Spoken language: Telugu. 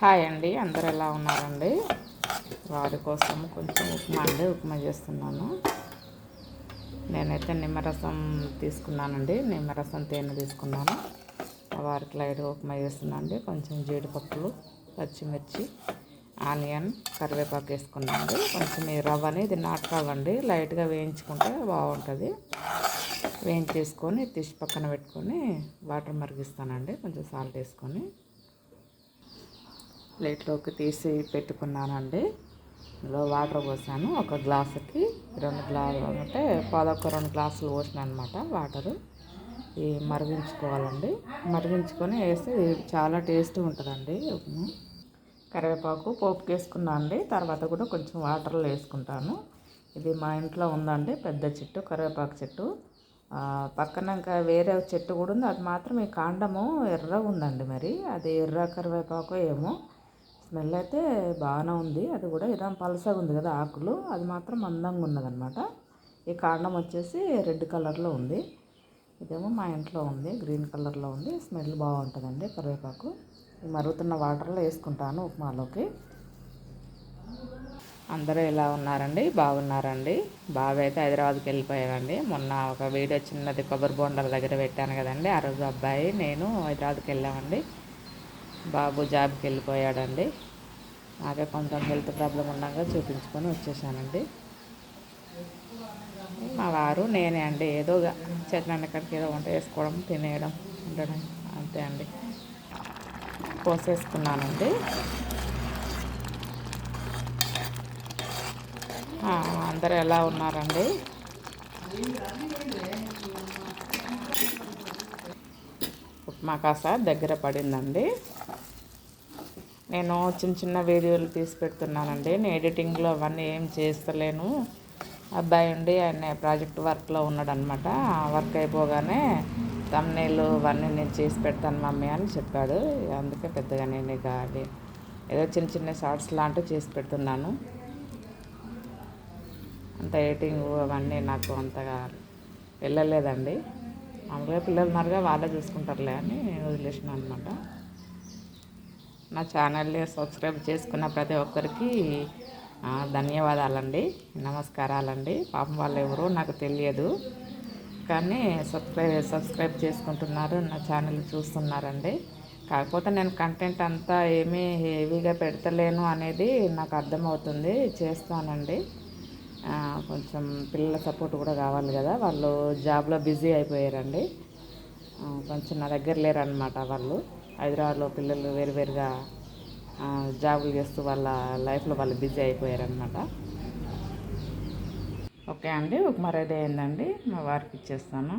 హాయ్ అండి అందరు ఎలా ఉన్నారండి? వారి కోసం కొంచెం ఉప్మా అండి ఉప్మా చేస్తున్నాను. నేనైతే నిమ్మరసం తీసుకున్నానండి నిమ్మరసం తేనె తీసుకున్నాను. వారికి లైట్గా ఉప్మా చేస్తున్నానండి కొంచెం జీడిపప్పులు పచ్చిమిర్చి ఆనియన్ కరివేపాకు వేసుకున్నాను కొంచెం ఈ రవ్వని ఇది నాటు రవ్వ అండి లైట్గా వేయించుకుంటే బాగుంటుంది. వేయించేసుకొని తీసి పక్కన పెట్టుకొని వాటర్ మరిగిస్తానండి కొంచెం సాల్ట్ వేసుకొని. ప్లేట్లోకి తీసి పెట్టుకున్నానండి. ఇందులో వాటర్ పోసాను. ఒక గ్లాసుకి రెండు గ్లాసులు అంటే పదొక రెండు గ్లాసులు పోసిన అనమాట వాటరు. ఈ మరిగించుకోవాలండి. మరిగించుకొని వేస్తే చాలా టేస్ట్ ఉంటుందండి. ఉప్మా కరివేపాకు పోపుకి వేసుకున్నా అండి తర్వాత కూడా కొంచెం వాటర్లో వేసుకుంటాను. ఇది మా ఇంట్లో ఉందండి పెద్ద చెట్టు కరివేపాకు చెట్టు. పక్కన ఇంకా వేరే చెట్టు కూడా ఉంది. అది మాత్రం ఈ కాండము ఎర్రగా ఉందండి మరి. అది ఎర్ర కరివేపాకు ఏమో. స్మెల్ అయితే బాగానే ఉంది. అది కూడా ఇలా పలసగా ఉంది కదా ఆకులు. అది మాత్రం మందంగా ఉన్నదనమాట. ఈ కాండం వచ్చేసి రెడ్ కలర్లో ఉంది. ఇదేమో మా ఇంట్లో ఉంది. గ్రీన్ కలర్లో ఉంది. స్మెల్ బాగుంటుందండి కరివేపాకు. మరుగుతున్న వాటర్లో వేసుకుంటాను ఉప్మాలోకి. అందరూ ఎలా ఉన్నారండి? బాగున్నారండి? బాబు అయితే హైదరాబాద్కి వెళ్ళిపోయారండి మొన్న ఒక వీడియో చిన్నది కొబ్బరి బోండాల దగ్గర పెట్టాను కదండి. ఆ రోజు అబ్బాయి నేను హైదరాబాద్కి వెళ్ళామండి. బాబు జాబ్కి వెళ్ళిపోయాడండి. నాకే కొంచెం హెల్త్ ప్రాబ్లం ఉండగా చూపించుకొని వచ్చేసానండి. మా వారు నేనే అండి. ఏదో చెట్లన్న ఎక్కడికి ఏదో వంట వేసుకోవడం తినేయడం ఉండడం అంతే అండి. కోసేసుకున్నానండి. అందరు ఎలా ఉన్నారండి? ఉప్మా కాస్త దగ్గర పడిందండి. నేను చిన్న చిన్న వీడియోలు తీసి పెడుతున్నానండి. నేను ఎడిటింగ్లో అవన్నీ ఏం చేస్తలేను. అబ్బాయి ఉండి ఆయన ప్రాజెక్ట్ వర్క్లో ఉన్నాడనమాట. వర్క్ అయిపోగానే తమ్నేలు అవన్నీ నేను చేసి పెడతాను మమ్మీ అని చెప్పాడు. అందుకే పెద్దగా నేను ఇక అది ఏదో చిన్న చిన్న షార్ట్స్ లాంటివి చేసి పెడుతున్నాను. అంత ఎడిటింగ్ అవన్నీ నాకు అంతగా వెళ్ళలేదండి. మామూలుగా పిల్లలు ఉన్నారుగా వాళ్ళే చూసుకుంటారులే అని వదిలేసిన అనమాట. నా ఛానల్ని సబ్స్క్రైబ్ చేసుకున్న ప్రతి ఒక్కరికి ధన్యవాదాలండి. నమస్కారాలండి. పాపం వాళ్ళు ఎవరో నాకు తెలియదు. కానీ సబ్స్క్రైబ్ సబ్స్క్రైబ్ చేసుకుంటున్నారు నా ఛానల్ చూస్తున్నారండి. కాకపోతే నేను కంటెంట్ అంతా ఏమీ హెవీగా పెడతలేను అనేది నాకు అర్థమవుతుంది. చేస్తానండి. కొంచెం పిల్లల సపోర్ట్ కూడా కావాలి కదా. వాళ్ళు జాబ్లో బిజీ అయిపోయారండి. కొంచెం నా దగ్గర లేరనమాట వాళ్ళు. హైదరాబాద్లో పిల్లలు వేరువేరుగా జాబులు చేస్తూ వాళ్ళ లైఫ్లో వాళ్ళు బిజీ అయిపోయారనమాట ఓకే అండి ఉప్మా రెడీ అయిందండి మా వారికి ఇచ్చేస్తాను.